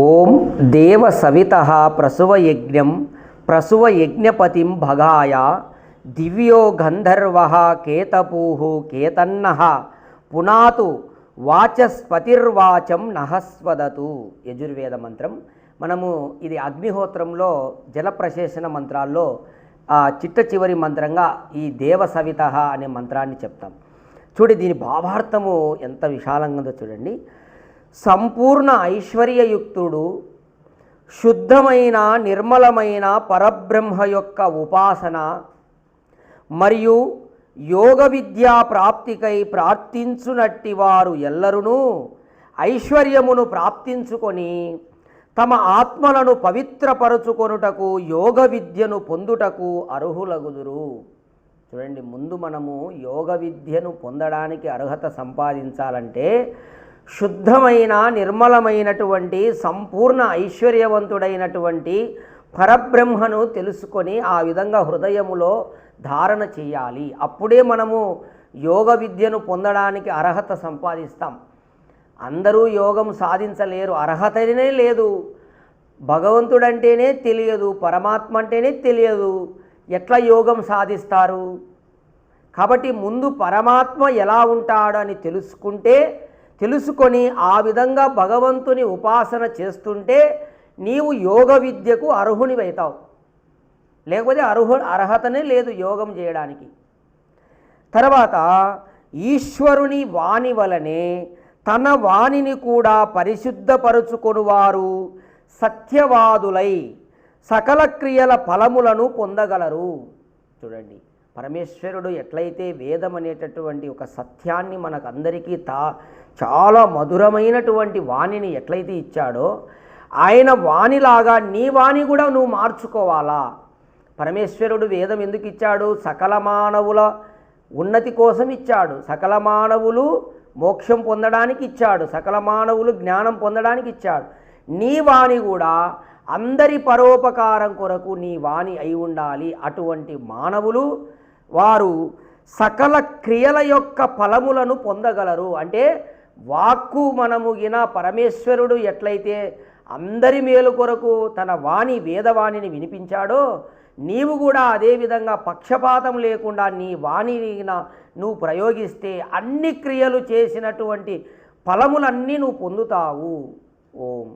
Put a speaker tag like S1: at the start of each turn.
S1: ఓం దేవ సవిత ప్రసువయజ్ఞం ప్రసువయజ్ఞపతిం భగాయ దివ్యో గంధర్వ కేతపూ కేతన్న పునాతు వాచస్పతిర్వాచం నహస్వదతు యజుర్వేద మంత్రం. మనము ఇది అగ్నిహోత్రంలో జలప్రశేషణ మంత్రాల్లో ఆ చిట్ట చివరి మంత్రంగా ఈ దేవ సవిత అనే మంత్రాన్ని చెప్తాం. చూడు దీని భావార్థము ఎంత విశాలంగా ఉందో చూడండి. సంపూర్ణ ఐశ్వర్యయుక్తుడు శుద్ధమైన నిర్మలమైన పరబ్రహ్మ యొక్క ఉపాసన మరియు యోగ విద్యా ప్రాప్తికై ప్రార్థించునట్టి వారు ఎల్లరూ ఐశ్వర్యమును ప్రాప్తించుకొని తమ ఆత్మలను పవిత్రపరుచుకొనుటకు యోగ విద్యను పొందుటకు అర్హులగుదురు. చూడండి ముందు మనము యోగ విద్యను పొందడానికి అర్హత సంపాదించాలంటే శుద్ధమైన నిర్మలమైనటువంటి సంపూర్ణ ఐశ్వర్యవంతుడైనటువంటి పరబ్రహ్మను తెలుసుకొని ఆ విధంగా హృదయములో ధారణ చేయాలి. అప్పుడే మనము యోగ విద్యను పొందడానికి అర్హత సంపాదిస్తాం. అందరూ యోగం సాధించలేరు. అర్హతనే లేదు. భగవంతుడంటేనే తెలియదు. పరమాత్మ అంటేనే తెలియదు. ఎట్లా యోగం సాధిస్తారు? కాబట్టి ముందు పరమాత్మ ఎలా ఉంటాడని తెలుసుకుంటే తెలుసుకొని ఆ విధంగా భగవంతుని ఉపాసన చేస్తుంటే నీవు యోగ విద్యకు అర్హునివైతావు. లేకపోతే అర్హు అర్హతనే లేదు యోగం చేయడానికి. తర్వాత ఈశ్వరుని వాణి వలనే తన వాణిని కూడా పరిశుద్ధపరుచుకొనువారు సత్యవాదులై సకల క్రియల ఫలములను పొందగలరు. చూడండి. పరమేశ్వరుడు ఎట్లయితే వేదం అనేటటువంటి ఒక సత్యాన్ని మనకు అందరికీ తా చాలా మధురమైనటువంటి వాణిని ఎట్లయితే ఇచ్చాడో ఆయన వాణిలాగా నీ వాణి కూడా నువ్వు మార్చుకోవాలా? పరమేశ్వరుడు వేదం ఎందుకు ఇచ్చాడు? సకల మానవుల ఉన్నతి కోసం ఇచ్చాడు. సకల మానవులు మోక్షం పొందడానికి ఇచ్చాడు. సకల మానవులు జ్ఞానం పొందడానికి ఇచ్చాడు. నీ వాణి కూడా అందరి పరోపకారం కొరకు నీ వాణి అయి ఉండాలి. అటువంటి మానవులు వారు సకల క్రియల యొక్క ఫలములను పొందగలరు. అంటే వాక్కు మనముగిన పరమేశ్వరుడు ఎట్లయితే అందరి మేలు కొరకు తన వాణి వేదవాణిని వినిపించాడో నీవు కూడా అదేవిధంగా పక్షపాతం లేకుండా నీ వాణిని నువ్వు ప్రయోగిస్తే అన్ని క్రియలు చేసినటువంటి ఫలములన్నీ నువ్వు పొందుతావు. ఓం.